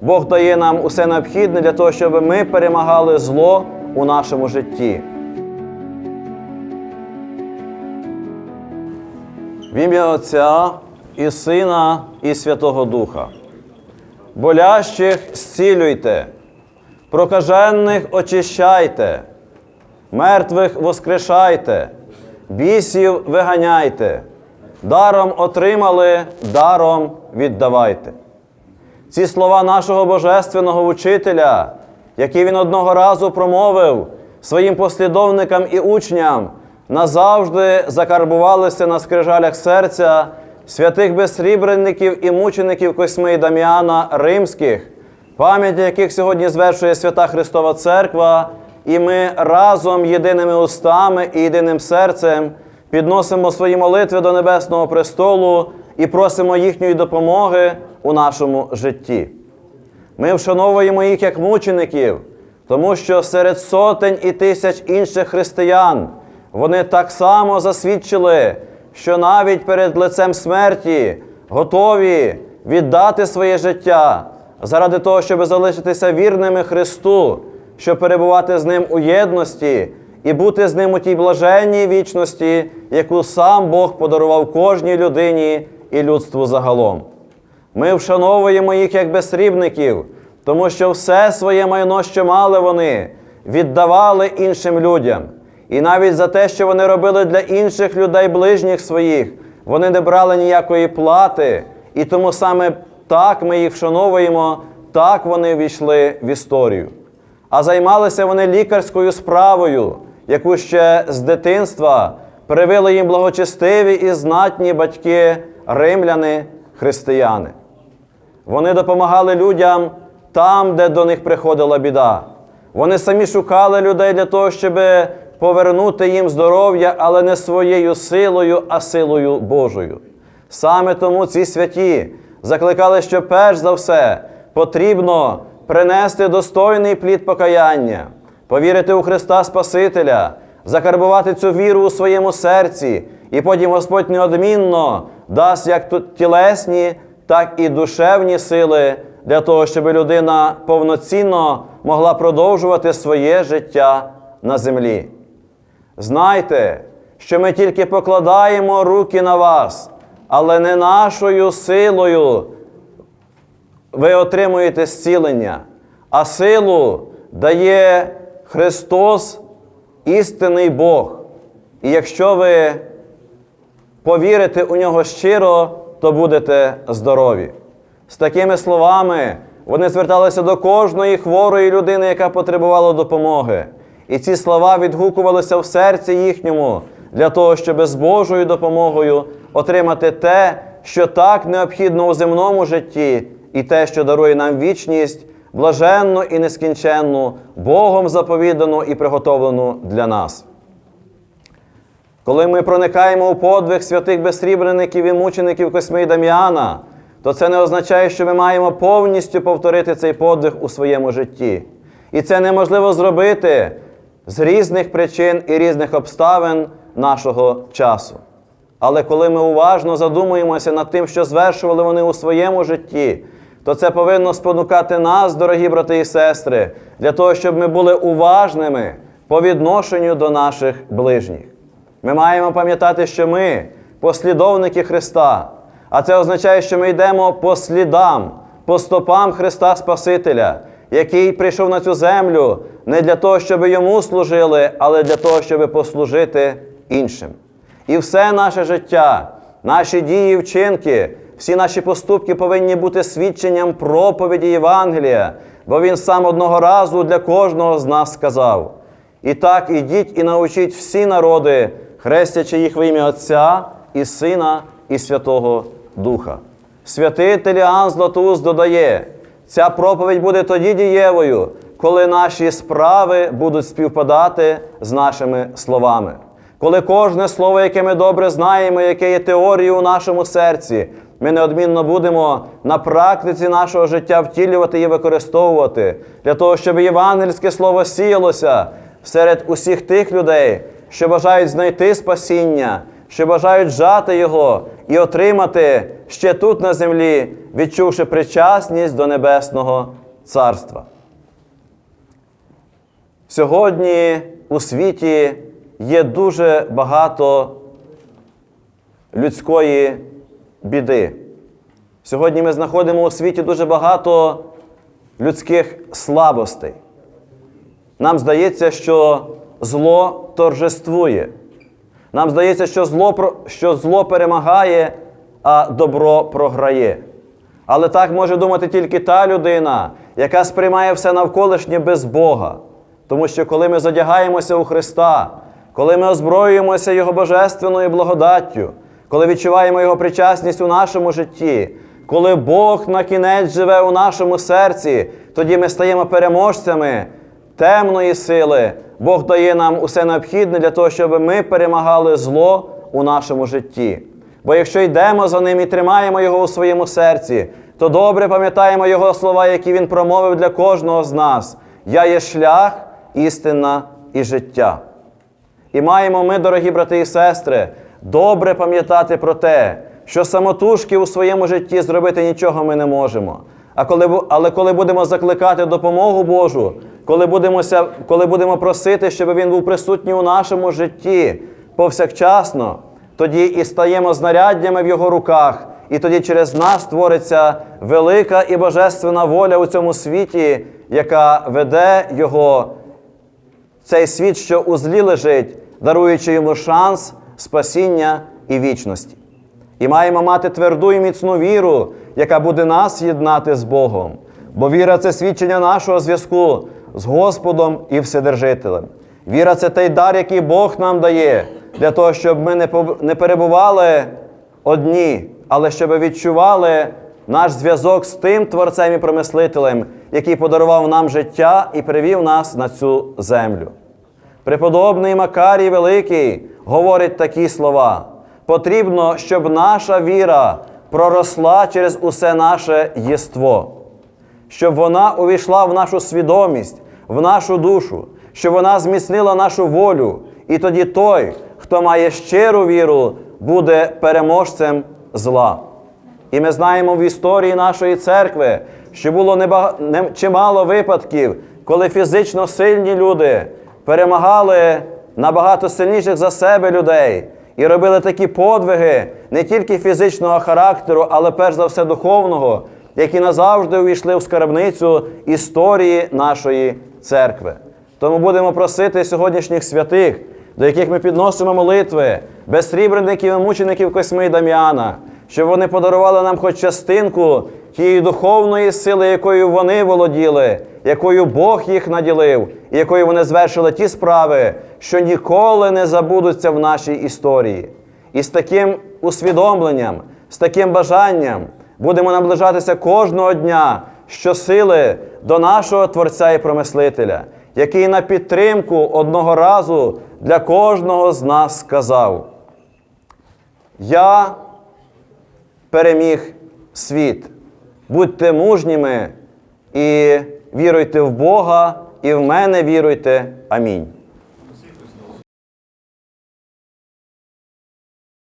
Бог дає нам усе необхідне для того, щоб ми перемагали зло у нашому житті. В ім'я Отця і Сина, і Святого Духа. Болящих зцілюйте, прокажених очищайте, мертвих воскрешайте, бісів виганяйте, даром отримали, даром віддавайте. Ці слова нашого божественного учителя, які він одного разу промовив своїм послідовникам і учням, назавжди закарбувалися на скрижалях серця святих безсрібреників і мучеників Косьми і Дам'яна Римських, пам'ять яких сьогодні звершує Свята Христова Церква, і ми разом єдиними устами і єдиним серцем підносимо свої молитви до Небесного престолу і просимо їхньої допомоги у нашому житті. Ми вшановуємо їх як мучеників, тому що серед сотень і тисяч інших християн вони так само засвідчили, що навіть перед лицем смерті готові віддати своє життя заради того, щоб залишитися вірними Христу, щоб перебувати з Ним у єдності і бути з ним у тій блаженній вічності, яку сам Бог подарував кожній людині і людству загалом. Ми вшановуємо їх як безсрібників, тому що все своє майно, що мали вони, віддавали іншим людям. І навіть за те, що вони робили для інших людей, ближніх своїх, вони не брали ніякої плати, і тому саме так ми їх вшановуємо, так вони війшли в історію. А займалися вони лікарською справою, яку ще з дитинства привили їм благочестиві і знатні батьки, римляни, християни. Вони допомагали людям там, де до них приходила біда. Вони самі шукали людей для того, щоб повернути їм здоров'я, але не своєю силою, а силою Божою. Саме тому ці святі закликали, що перш за все потрібно принести достойний плід покаяння, повірити у Христа Спасителя, закарбувати цю віру у своєму серці, і потім Господь неодмінно дасть як тілесні, так і душевні сили для того, щоб людина повноцінно могла продовжувати своє життя на землі. Знайте, що ми тільки покладаємо руки на вас, але не нашою силою ви отримуєте зцілення, а силу дає Христос, істинний Бог. І якщо ви повірите у нього щиро, то будете здорові. З такими словами вони зверталися до кожної хворої людини, яка потребувала допомоги. І ці слова відгукувалися в серці їхньому для того, щоб з Божою допомогою отримати те, що так необхідно у земному житті, і те, що дарує нам вічність, блаженну і нескінченну, Богом заповідану і приготовлену для нас. Коли ми проникаємо у подвиг святих безсрібреників і мучеників Косьми і Дам'яна, то це не означає, що ми маємо повністю повторити цей подвиг у своєму житті. І це неможливо зробити з різних причин і різних обставин нашого часу. Але коли ми уважно задумуємося над тим, що звершували вони у своєму житті, то це повинно спонукати нас, дорогі брати і сестри, для того, щоб ми були уважними по відношенню до наших ближніх. Ми маємо пам'ятати, що ми послідовники Христа, а це означає, що ми йдемо по слідам, по стопам Христа Спасителя, який прийшов на цю землю не для того, щоб йому служили, але для того, щоб послужити іншим. І все наше життя, наші дії вчинки, всі наші поступки повинні бути свідченням проповіді Євангелія, бо Він сам одного разу для кожного з нас сказав. І так ідіть і научіть всі народи, хрестячи їх в ім'я Отця і Сина, і Святого Духа. Святитель Іоанн Златоуст додає, ця проповідь буде тоді дієвою, коли наші справи будуть співпадати з нашими словами. Коли кожне слово, яке ми добре знаємо, яке є теорією у нашому серці, ми неодмінно будемо на практиці нашого життя втілювати і використовувати для того, щоб євангельське слово сіялося серед усіх тих людей, що бажають знайти спасіння, що бажають жати Його і отримати ще тут на землі, відчувши причасність до Небесного Царства. Сьогодні у світі є дуже багато людської біди. Сьогодні ми знаходимо у світі дуже багато людських слабостей. Нам здається, що зло торжествує. Нам здається, що зло, що зло перемагає, а добро програє. Але так може думати тільки та людина, яка сприймає все навколишнє без Бога. Тому що коли ми задягаємося у Христа, коли ми озброюємося Його божественною благодаттю, коли відчуваємо Його причасність у нашому житті, коли Бог на кінець живе у нашому серці, тоді ми стаємо переможцями темної сили. Бог дає нам усе необхідне для того, щоб ми перемагали зло у нашому житті. Бо якщо йдемо за ним і тримаємо його у своєму серці, то добре пам'ятаємо його слова, які він промовив для кожного з нас: Я є шлях, істина і життя. І маємо ми, дорогі брати і сестри, добре пам'ятати про те, що самотужки у своєму житті зробити нічого ми не можемо. А коли, але коли будемо закликати допомогу Божу, коли будемо, коли будемо просити, щоб Він був присутній у нашому житті повсякчасно, тоді і стаємо знаряддями в Його руках, і тоді через нас твориться велика і божественна воля у цьому світі, яка веде Його цей світ, що у злі лежить, даруючи йому шанс спасіння і вічності. І маємо мати тверду і міцну віру, яка буде нас єднати з Богом. Бо віра це свідчення нашого зв'язку з Господом і Вседержителем. Віра це той дар, який Бог нам дає, для того, щоб ми не перебували одні, але щоб відчували наш зв'язок з тим Творцем і промислителем, який подарував нам життя і привів нас на цю землю. Преподобний Макарій Великий говорить такі слова: потрібно, щоб наша віра проросла через усе наше єство, щоб вона увійшла в нашу свідомість, в нашу душу, щоб вона зміцнила нашу волю. І тоді той, хто має щиру віру, буде переможцем зла. І ми знаємо в історії нашої церкви, що було неба... не... чимало випадків, коли фізично сильні люди перемагали набагато сильніших за себе людей і робили такі подвиги не тільки фізичного характеру, але перш за все духовного, які назавжди увійшли в скарбницю історії нашої церкви. Тому будемо просити сьогоднішніх святих, до яких ми підносимо молитви, безсрібреників і мучеників Косьми і Дам'яна, щоб вони подарували нам хоч частинку тієї духовної сили, якою вони володіли, якою Бог їх наділив, і якою вони звершили ті справи, що ніколи не забудуться в нашій історії. І з таким усвідомленням, з таким бажанням будемо наближатися кожного дня щосили до нашого Творця і Промислителя, який на підтримку одного разу для кожного з нас сказав: Я переміг світ. Будьте мужніми і віруйте в Бога, і в мене віруйте. Амінь.